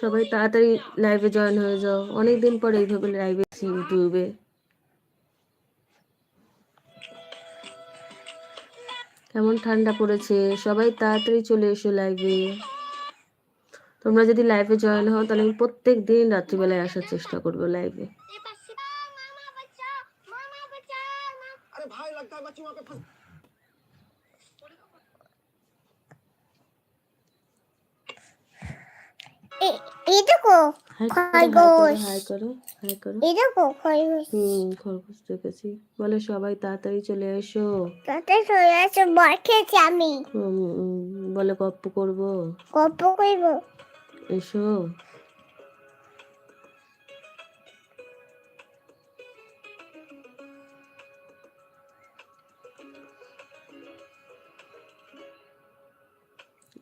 সবাই তাড়াতাড়ি লাইভে জয়েন হয়ে যাও। অনেক দিন পর এইভাবে লাইভে ইউটিউবে। কেমন ঠান্ডা পড়েছে? সবাই তাড়াতাড়ি চলে এসো লাইভে তোমরা যদি লাইভে জয়েন হও তাহলে আমি প্রত্যেক দিন রাত্রিবেলায় আসার চেষ্টা করব লাইভে अरे এই দেখো খরগোশ। হাই করো হাই করো। এই দেখো খরগোশ। হুম খরগোশ দেখেছি। বলে সবাই তাড়াতাড়ি চলে এসো। তাড়াতাড়ি চলে এসো বর খেয়েছি আমি। হুম, বলে গপ্প করব। গল্প করব। এসো।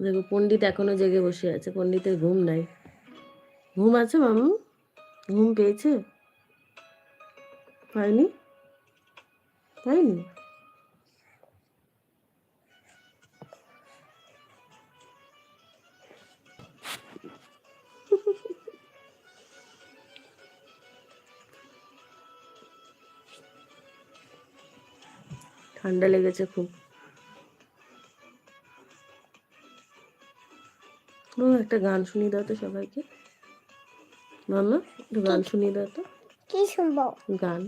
দেখো, পণ্ডিত এখনও জেগে বসে আছে, পণ্ডিতের ঘুম নাই। ঘুম আছে মামু? ঘুম পেয়েছে? পাইনি? পাইনি? ঠান্ডা লেগেছে খুব। একটা গান শুনিয়ে দাও তো সবাইকে। মামা একটু গান শুনিয়ে দাও তো। কি শুনব? গান।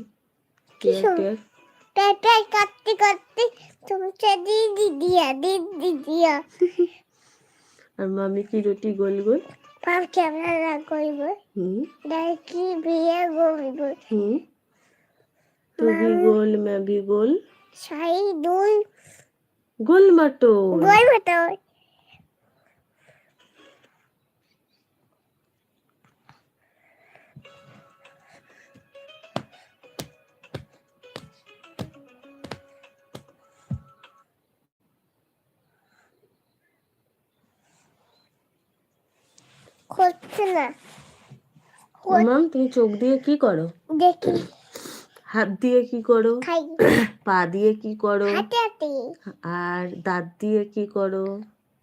আর মামি কি রুটি গোল গোল? তুমি গোল গোল। দুই। গোল মাটো গোল মাটো হচ্ছে না মাম তুমি চোখ দিয়ে কি করো? দেখি। হাত দিয়ে কি করো? খাই। পা দিয়ে কি করো? হাতে হাতে আর দাঁত দিয়ে কি করো?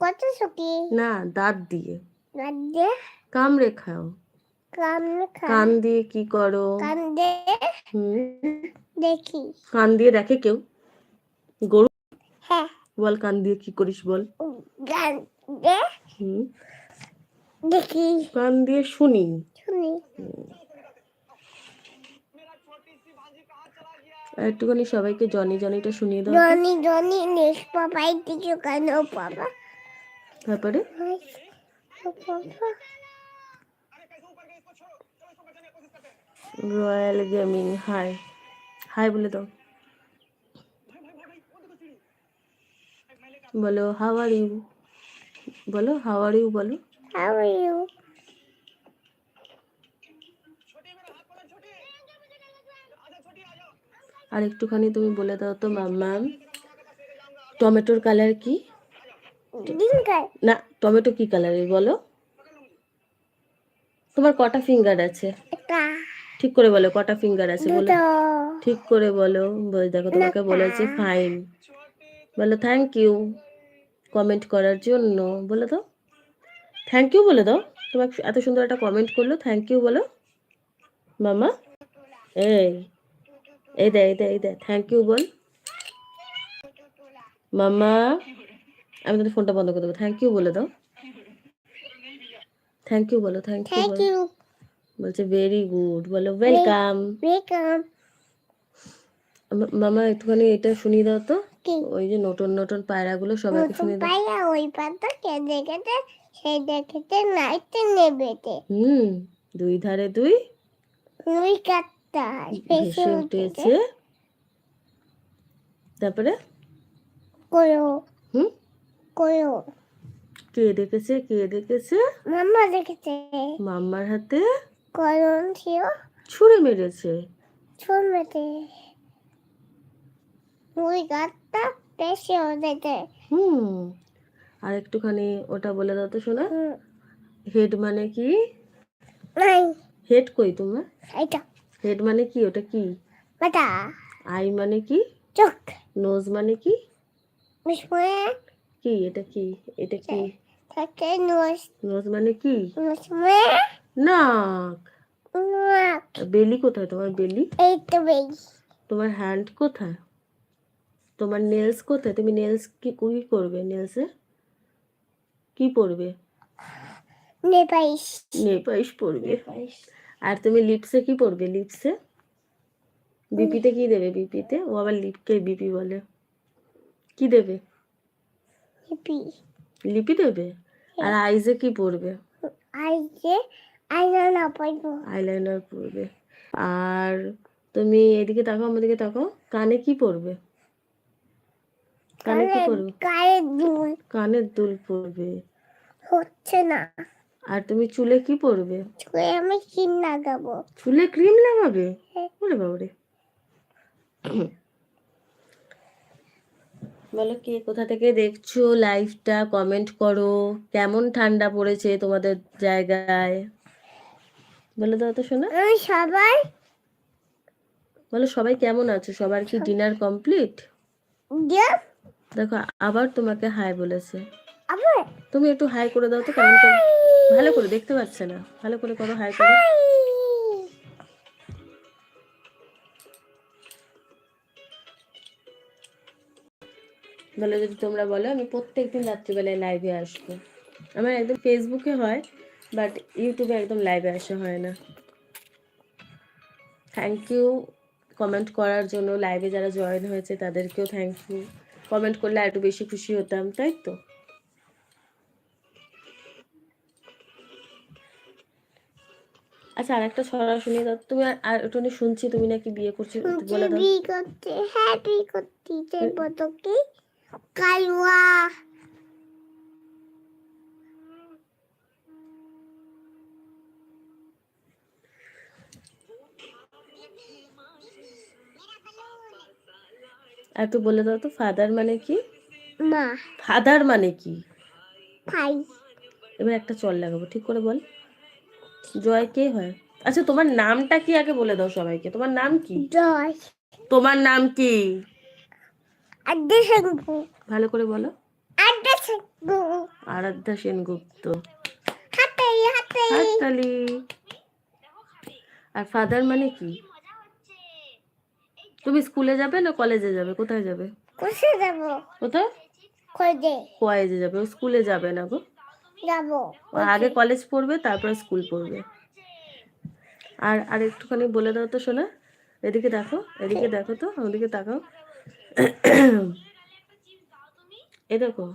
কত না দাঁত দিয়ে। রাজ্যে কামড়ে খাও। কান কান দিয়ে কি করো? কান্দে হুম। দেখি। কান দিয়ে দেখে কেউ? গরু? হ্যাঁ। বল কান দিয়ে কি করিস বল? গান দে হুম। দেখি। কান দিয়ে শুনি। শুনি। আর একটুখানি সবাইকে জনি জনিটা শুনিয়ে দাও জনি জনি নেশ পাপাই কিছু কেন পাপা? তারপরে? Royal gaming high. হাই বলে দাও। বলো হাউ আর ইউ বলো হাউ আর ইউ বলো। হাউ আর ইউ আর একটুখানি তুমি বলে দাও তো মাম্মাম টমেটোর কালার কি? না টমেটো কি কালারের বলো? তোমার কটা ফিঙ্গার আছে? ঠিক করে বলো কটা ফিঙ্গার আছে বলো। ঠিক করে বলো বল- দেখো তোমাকে বলেছে ফাইন বলো থ্যাংক ইউ কমেন্ট করার জন্য বলে দাও। থ্যাংক ইউ বলে দাও। তোমাকে এত সুন্দর একটা কমেন্ট করল। থ্যাংক ইউ বলো। মামা। এই। এই দে এই দে এই দে। থ্যাংক ইউ বল। মামা। আমি তোর ফোনটা বন্ধ করে দেবো। থ্যাংক ইউ বলে দাও। থ্যাংক ইউ বলো থ্যাংক ইউ বলো। বলছে ভেরি গুড বলো ওয়েলকাম ওয়েলকাম মামা একটুখানি এটা শুনিয়ে দাও তো। ওই যে নতুন নতুন পায়রাগুলো সবাইকে দাও। ওই পাতা কে দেখেতে সেই দেখেতে নাইতে নেবেতে হুম দুই ধারে দুই কাটটা ভেসে উঠেছে। তারপরে? করো। হুম? করো। কে দেখেছে কে দেখেছে? মাম্মা দেখেছে। মাম্মার হাতে করণ ছিল। ছুঁড়ে মেরেছে। ছুমতে ওই গাছটা বেশি ওদেরকে হুম আর একটুখানি ওটা বলে দাও তো শোনা হেড মানে কি? হেড কই তোমার? এটা হেড মানে কি? ওটা কি? মাথা আই মানে কি? চোখ। নোজ মানে কি? বিস্ময়ে কি? এটা কি? এটা কি? থাকে নোস নোজ মানে কি? নোস মে নাক। নাক। বেলি কোথায়? তোমার বেলি? এই তো বেশ তোমার হ্যান্ড কোথায়? তোমার নেলস কোথায়? তুমি নেলস কি কি করবে নেলসে কি পরবে? নেপাইস নেপাইশ পরবে। আর তুমি লিপসে কি পরবে? লিপসে বিপিতে কি দেবে? বিপিতে ও আবার লিপকে বিপি বলে। কি দেবে? হিপি লিপি দেবে? আর আইজে কি পরবে? আইনা না পাইবো আইলাইনার পরবে। আর তুমি এদিকে তাকাও আমাদেরকে তাকাও। কানে কি পরবে? কানে কি পরবে? গায়ে দুল। কানের দুল পরবে। হচ্ছে না। আর তুমি চুলে কি পরবে? চুয়ে আমি কিন লাগাবো। চুলে ক্রিম লাগাবে? হ্যাঁ। ওরে বাবারে। বলো কে কোথা থেকে দেখছ লাইভটা? কমেন্ট করো। কেমন ঠান্ডা পড়েছে তোমাদের জায়গায়? বলে দাও তো শোনা। আমি সবাই? বলো সবাই কেমন আছো? সবার কি ডিনার কমপ্লিট? দেখো আবার তোমাকে হাই বলেছে। তুমি একটু হাই করে দাও তো কেমন করে? ভালো করে দেখতে পাচ্ছে না। ভালো করে করো হাই করো। বলে যদি তোমরা বলো আমি প্রত্যেকদিন রাত্রিবেলায় লাইভে আসব। আমার একদম ফেসবুকে হয় বাট ইউটিউবে একদম লাইভে আসা হয় না। থ্যাংক ইউ কমেন্ট করার জন্য লাইভে যারা জয়েন হয়েছে তাদেরকেও থ্যাংক ইউ কমেন্ট করলে একটু বেশি খুশি হতাম তাই তো? আচ্ছা আর একটা ছড়া শুনিয়ে দাও তুমি আর- ওটা একটু শুনছি তুমি নাকি বিয়ে করছ বলে দাও। বিয়ে করতে হ্যাঁ বিয়ে করতে চাইব তোকে কালুয়া। একটু বলে দাও তো ফাদার মানে কি? মা। ফাদার মানে কি? ফাই এবার একটা চল লাগাবো ঠিক করে বল। জয় কে হয়? আচ্ছা তোমার নামটা কি আগে বলে দাও সবাইকে? তোমার নাম কি? জয়। তোমার নাম কি? সঙ্গু ভালো করে বলো। সঙ্গু আরাধ্যা সেনগুপ্ত। হাতে হাতে হাততালি। আর ফাদার মানে কি? তুমি স্কুলে যাবে না কলেজে যাবে? কোথায় যাবে? কোষে যাব? কোথায়? খোঁজে কলেজে যাবে। ও স্কুলে যাবে না গো? যাব। আগে কলেজ পড়বে তারপরে স্কুল পড়বে। আর আর একটুখানি বলে দাও তো শোনা এদিকে দেখো এদিকে দেখো তো ওদিকে তাকাও। এ দেখো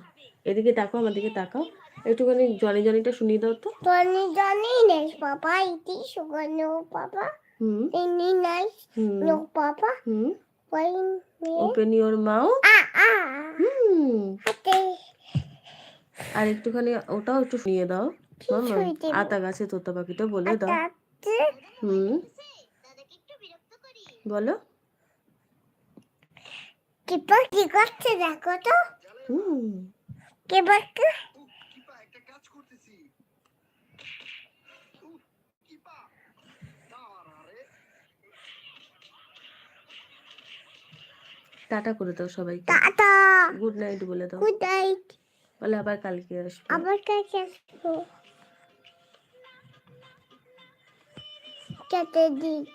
এদিকে তাকাও আমার দিকে তাকাও। একটুখানি জনি জনিটা শুনিয়ে দাও তো। টনি জনি নেই পাপা ইতি সুগন্ধ পাপা হুম তিনি নাই হুম নো পাপা হুম ওই open your mouth ah ah hmm আর একটুখানি ওটাও একটু শুনিয়ে দাও। মামা আতা গাছে তোতা পাখিটা বলে দাও। হুম? বলো। কি করছে দেখো তো। হুম। কি টাটা করে দাও সবাইকে। টাটা। গুড নাইট বলে দাও। গুড নাইট বলে আবার কালকে আসব। আবার কালকে আসব। কেটে দিত